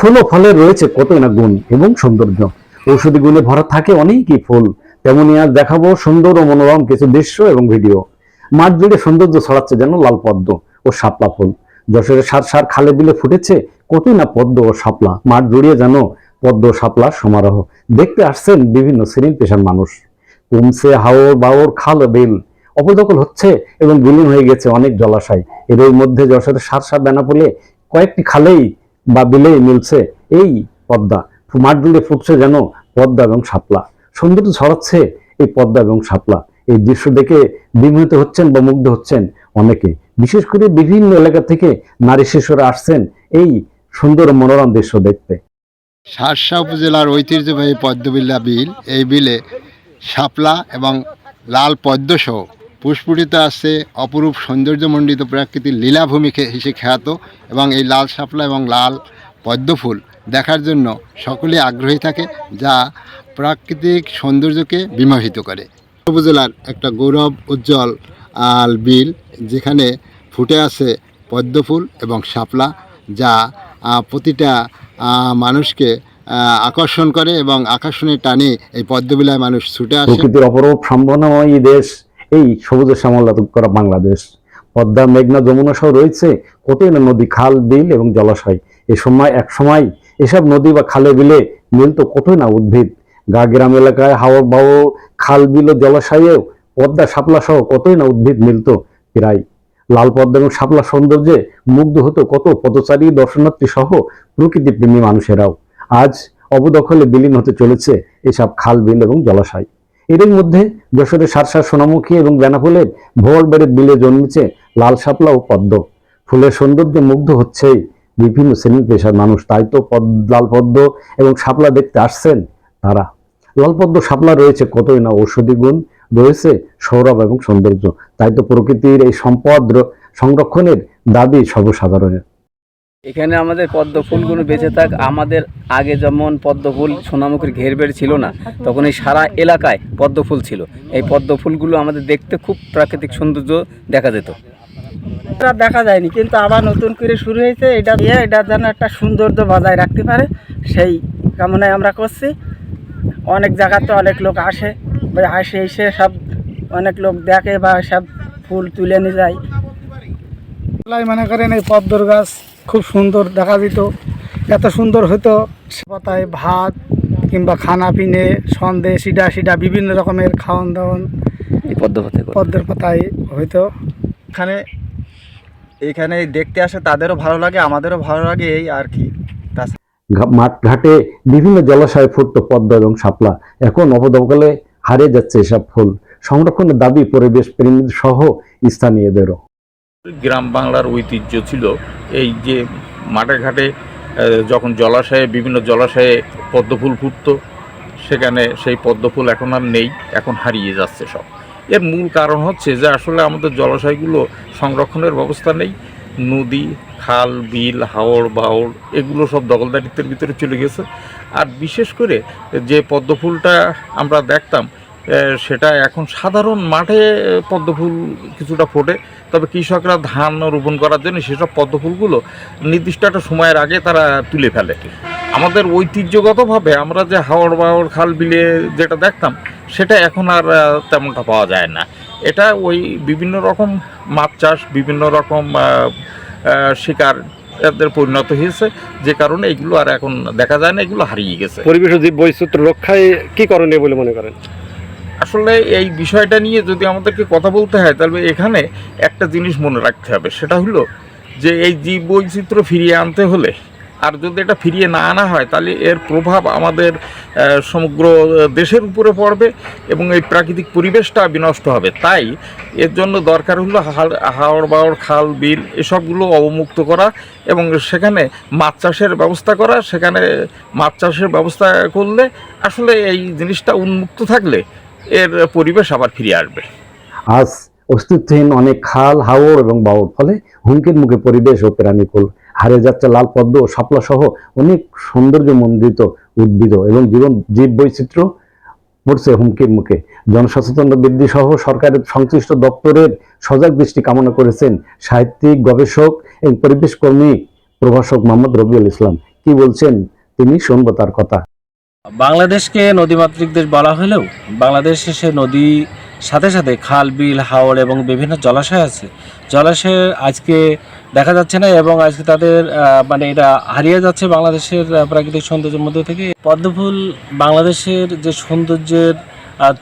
ফুল ও ফলের রয়েছে কতই না গুণ এবং সৌন্দর্য। ঔষধি গুণে ভরা থাকে অনেকই ফুল। তেমনি আজ দেখাবো সুন্দর ও মনোরম কিছু দৃশ্য এবং ভিডিও। মাঠ জুড়ে সৌন্দর্য ছড়াচ্ছে যেন লাল পদ্ম ও শাপলা ফুল। যশোরের সার সার খালে বিলে ফুটেছে কতই না পদ্ম ও শাপলা। মাঠ জুড়িয়ে যেন পদ্ম ও শাপলার সমারোহ। দেখতে আসছেন বিভিন্ন শ্রেণির পেশার মানুষ। কমছে হাওর, বাওর, খাল বিল। অপদখল হচ্ছে এবং বিলীন হয়ে গেছে অনেক জলাশয়। এর মধ্যে যশোরের সার সার বেনাপোলে কয়েকটি খালেই বা বিলেই মিলছে এই পদ্মা। মাঠ জুড়ে ফুটছে যেন পদ্মা এবং শাপলা। সৌন্দর্য ছড়াচ্ছে এই পদ্মা এবং শাপলা। এই দৃশ্য দেখে বিমোহিত হচ্ছেন বা মুগ্ধ হচ্ছেন অনেকে। বিশেষ করে বিভিন্ন এলাকা থেকে নারী শিশুরা আসছেন এই সুন্দর মনোরম দৃশ্য দেখতে। শার্শা উপজেলার ঐতিহ্যবাহী পদ্মবিল্লা বিল, এই বিলে শাপলা এবং লাল পদ্মসহ পুষ্পুটিতে আছে অপরূপ সৌন্দর্যমণ্ডিত প্রাকৃতিক লীলাভূমি হিসেবে খ্যাত এবং এই লাল শাপলা এবং লাল পদ্মফুল দেখার জন্য সকলেই আগ্রহী থাকে, যা প্রাকৃতিক সৌন্দর্যকে বিমোহিত করে। উপজেলার একটা গৌরব উজ্জ্বল আল বিল, যেখানে ফুটে আছে পদ্মফুল এবং শাপলা, যা প্রতিটা মানুষকে আকর্ষণ করে এবং আকর্ষণের টানে এই পদ্মবিলায় মানুষ ছুটে আসে। প্রকৃতির অপরূপ সম্ভাবনাময়ী দেশ এই সবুজের শ্যামলা করা বাংলাদেশ। পদ্মা, মেঘনা, যমুনা সহ রয়েছে কতই না নদী, খাল, বিল এবং জলাশয়। এ সময়, এক সময় এসব নদী বা খালে বিলে মিলত কতই না উদ্ভিদ। গা গ্রাম এলাকায় হাওড় বাও খাল, বিল ও জলাশয়েও পদ্মা শাপলা সহ কতই না উদ্ভিদ মিলত প্রায়। লাল পদ্মা এবং শাপলা সৌন্দর্যে মুগ্ধ হতো কত পথচারী, দর্শনার্থী সহ প্রকৃতিপ্রেমী মানুষেরাও। আজ অবদখলে বিলীন হতে চলেছে এসব খাল, বিল এবং জলাশয়। এর মধ্যে যশোরের সারসা সোনামুখী এবং বেনাফুলের ভোর বেড়ে বিলে জন্মেছে লাল শাপলা ও পদ্ম। ফুলের সৌন্দর্যে মুগ্ধ হচ্ছেই বিভিন্ন শ্রেণির পেশার মানুষ। তাই তো পদ- লাল পদ্ম এবং শাপলা দেখতে আসছেন তারা। লাল পদ্ম, শাপলা রয়েছে কতই না ঔষধি গুণ, রয়েছে সৌরভ এবং সৌন্দর্য। তাই তো প্রকৃতির এই সম্পদ সংরক্ষণের দাবি সর্বসাধারণের। এখানে আমাদের পদ্ম ফুলগুলো বেঁচে থাক। আমাদের আগে যেমন পদ্ম ফুল সোনামুখীর ঘের বেড় ছিল না তখন এই সারা এলাকায় পদ্ম ফুল ছিল। এই পদ্ম ফুলগুলো আমাদের দেখতে খুব প্রাকৃতিক সৌন্দর্য দেখা যেত। এটা দেখা যায়নি কিন্তু আবার নতুন করে শুরু হয়েছে। এটা দিয়ে এটা যেন একটা সৌন্দর্য বজায় রাখতে পারে। সেই কামনায় আমরা করছি। অনেক জায়গাতে অনেক লোক আসে আসে এসে সব অনেক লোক দেখে বা সব ফুল তুলে নিয়ে যায়। মনে করেন এই পদ্মর গাছ খুব সুন্দর দেখা দিত এত সুন্দর হতো। পাতায় ভাত কিংবা খানা পিনে সন্দেশ সিডা সিডা বিভিন্ন রকমের খাওয়ান দাওয়ান। পদ্মের পাতায় হইতো। এখানে এখানে দেখতে আসে তাদেরও ভালো লাগে আমাদেরও ভালো লাগে এই আর কি। মাঠ ঘাটে বিভিন্ন জলাশয়ে ফুটত পদ্ম এবং শাপলা। এখন অবদবকালে হারিয়ে যাচ্ছে এসব ফুল। সংরক্ষণের দাবি পরিবেশ প্রেমী সহ স্থানীয়দেরও। গ্রাম বাংলার ঐতিহ্য ছিল এই যে মাঠে ঘাটে যখন জলাশয়ে, বিভিন্ন জলাশয়ে পদ্মফুল ফুটত, সেখানে সেই পদ্মফুল এখন আর নেই, এখন হারিয়ে যাচ্ছে সব। এর মূল কারণ হচ্ছে যে আসলে আমাদের জলাশয়গুলো সংরক্ষণের ব্যবস্থা নেই। নদী, খাল, বিল হাওড় বাওড় এগুলো সব দখলদারিত্বের ভিতরে চলে গেছে। আর বিশেষ করে যে পদ্মফুলটা আমরা দেখতাম সেটা এখন সাধারণ মাঠে পদ্মফুল কিছুটা ফোটে। তবে কৃষকরা ধান রোপণ করার জন্য সেসব পদ্মফুলগুলো নির্দিষ্ট একটা সময়ের আগে তারা তুলে ফেলে। আমাদের ঐতিহ্যগতভাবে আমরা যে হাওড় বাওড় খাল বিলে যেটা দেখতাম, সেটা এখন আর তেমনটা পাওয়া যায় না। এটা ওই বিভিন্ন রকম মাছ চাষ, বিভিন্ন রকম শিকার এদের পরিণত হয়েছে। যে কারণে এগুলো আর এখন দেখা যায় না, এগুলো হারিয়ে গেছে। পরিবেশ জীব বৈচিত্র্য রক্ষায় কি করণীয় বলে মনে করেন? আসলে এই বিষয়টা নিয়ে যদি আমাদেরকে কথা বলতে হয়, তাহলে এখানে একটা জিনিস মনে রাখতে হবে। সেটা হলো যে এই জীব বৈচিত্র্য ফিরিয়ে আনতে হলে, আর যদি এটা ফিরিয়ে না আনা হয়, তাহলে এর প্রভাব আমাদের সমগ্র দেশের উপরে পড়বে এবং এই প্রাকৃতিক পরিবেশটা বিনষ্ট হবে। তাই এর জন্য দরকার হলো হাওড় বাওড় খাল, বিল এসবগুলো অবমুক্ত করা এবং সেখানে মাছ চাষের ব্যবস্থা করা। সেখানে মাছ চাষের ব্যবস্থা করলে আসলে এই জিনিসটা উন্মুক্ত থাকলে এর পরিবেশ আবার ফিরে আসবে আজ অস্তিত্বহীন অনেক খাল, হাওর এবং বাওর ফলে হুমকির মুখে পরিবেশ ও প্রাণীকুল। হারিয়ে যাচ্ছে লাল পদ্ম ও শাপলা সহ অনেক সৌন্দর্যমণ্ডিত, উদ্ভিদ এবং জীবন জীব বৈচিত্র্য পড়ছে হুমকির মুখে। জনসচেতনতা বৃদ্ধি সহ সরকারের সংশ্লিষ্ট দপ্তরের সজাগ দৃষ্টি কামনা করেছেন সাহিত্যিক, গবেষক এবং পরিবেশ কর্মী প্রভাষক মোহাম্মদ রবিউল ইসলাম। কি বলছেন তিনি, শুনব তার কথা। বাংলাদেশকে নদীমাতৃক দেশ বলা হলেও বাংলাদেশে সে নদী সাথে সাথে খাল, বিল হাওড় এবং বিভিন্ন জলাশয় আছে। জলাশয় আজকে দেখা যাচ্ছে না এবং আজকে তাদের মানে এটা হারিয়ে যাচ্ছে বাংলাদেশের প্রাকৃতিক সৌন্দর্যের মধ্যে থেকে। পদ্মফুল বাংলাদেশের যে সৌন্দর্যের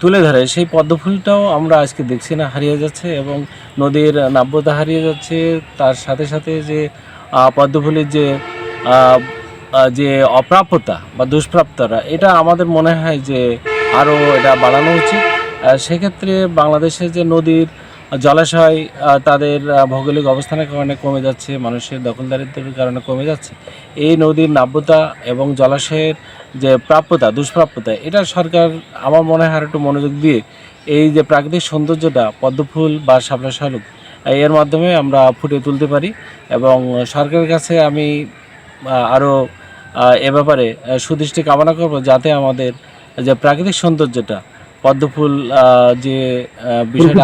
তুলে ধরে, সেই পদ্মফুলটাও আমরা আজকে দেখছি না হারিয়ে যাচ্ছে এবং নদীর নাব্যতা হারিয়ে যাচ্ছে। তার সাথে সাথে যে পদ্মফুলের যে যে অপ্রাপ্যতা বা দুষ্প্রাপ্যতা এটা আমাদের মনে হয় যে আরও এটা বাড়ানো উচিত। সেক্ষেত্রে বাংলাদেশের যে নদীর জলাশয় তাদের ভৌগোলিক অবস্থানের কারণে কমে যাচ্ছে, মানুষের দখলদারিত্বের কারণে কমে যাচ্ছে, এই নদীর নাব্যতা এবং জলাশয়ের যে প্রাপ্যতা, দুষ্প্রাপ্যতা, এটা সরকার আমার মনে হয় একটু মনোযোগ দিয়ে এই যে প্রাকৃতিক সৌন্দর্যটা, পদ্মফুল বা শাপলা শালুক এর মাধ্যমে আমরা ফুটিয়ে তুলতে পারি এবং সরকারের কাছে আমি আরও এ ব্যাপারে সুদৃষ্টি কামনা করব যাতে আমাদের যে প্রাকৃতিক সৌন্দর্যটা পদ্মফুল যে বিষয়টা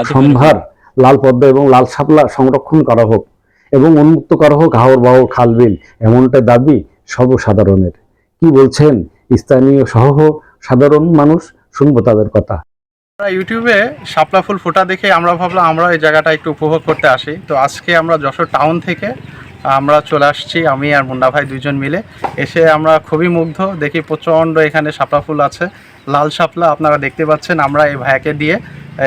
আছে। সম্ভার লাল পদ্মা এবং লাল শাপলা সংরক্ষণ করা হোক এবং উন্মুক্ত করা হোক হাওড় বাহর খালবিল এমনটা দাবি সর্বসাধারণের। কি বলছেন স্থানীয় সহ সাধারণ মানুষ শুনব তাদের কথা। আমরা ইউটিউবে শাপলা ফুল ফোটা দেখে আমরা ভাবলাম আমরা এই জায়গাটা একটু উপভোগ করতে আসি। তো আজকে আমরা যশোর টাউন থেকে আমরা চলে আসছি, আমি আর মুন্না ভাই দুজন মিলে। এসে আমরা খুবই মুগ্ধ, দেখি প্রচণ্ড এখানে শাপলা ফুল আছে। লাল শাপলা আপনারা দেখতে পাচ্ছেন, আমরা এই ভাইয়াকে দিয়ে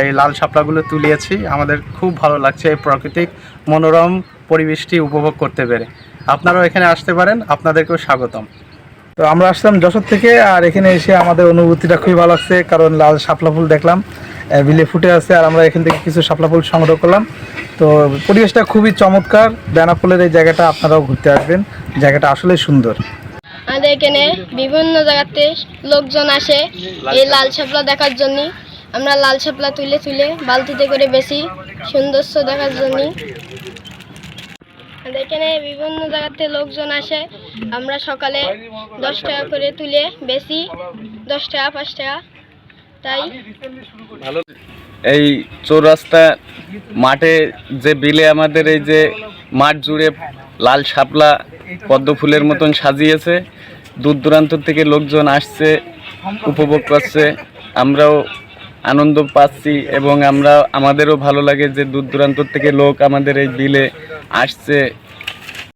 এই লাল শাপলাগুলো তুলিয়েছি। আমাদের খুব ভালো লাগছে এই প্রাকৃতিক মনোরম পরিবেশটি উপভোগ করতে পেরে। আপনারাও এখানে আসতে পারেন, আপনাদেরকেও স্বাগতম। তো আমরা আসলাম যশোর থেকে, আর এখানে এসে আমাদের অনুভূতিটা খুবই ভালো লাগছে, কারণ লাল শাপলা ফুল দেখলাম বিলে ফুটে আছে, আর আমরা এখান থেকে কিছু শাপলা ফুল সংগ্রহ করলাম। তো পরিবেশটা খুবই চমৎকার বেনা ফুলের এই জায়গাটা আপনারাও ঘুরতে আসবেন, জায়গাটা আসলে সুন্দর। আমাদের এখানে বিভিন্ন জায়গাতে লোকজন আসে এই লাল শাপলা দেখার জন্য। আমরা লাল শাপলা তুলে তুলে বালতিতে করে বেশি সৌন্দর্য দেখার জন্য এখানে বিভিন্ন জায়গাতে লোকজন আসে। আমরা সকালে দশ টাকা করে তুলে বেশি, দশ টাকা, পাঁচ টাকা। তাই। এই চৌরাস্তা মাঠে যে বিলে আমাদের এই যে মাঠ জুড়ে লাল শাপলা পদ্ম ফুলের মতন সাজিয়েছে দূর দূরান্ত থেকে লোকজন আসছে, উপভোগ করছে। আমরাও আনন্দ পাচ্ছি এবং আমরা, আমাদেরও ভালো লাগে যে দূর দূরান্তর থেকে লোক আমাদের এই বিলে আসছে।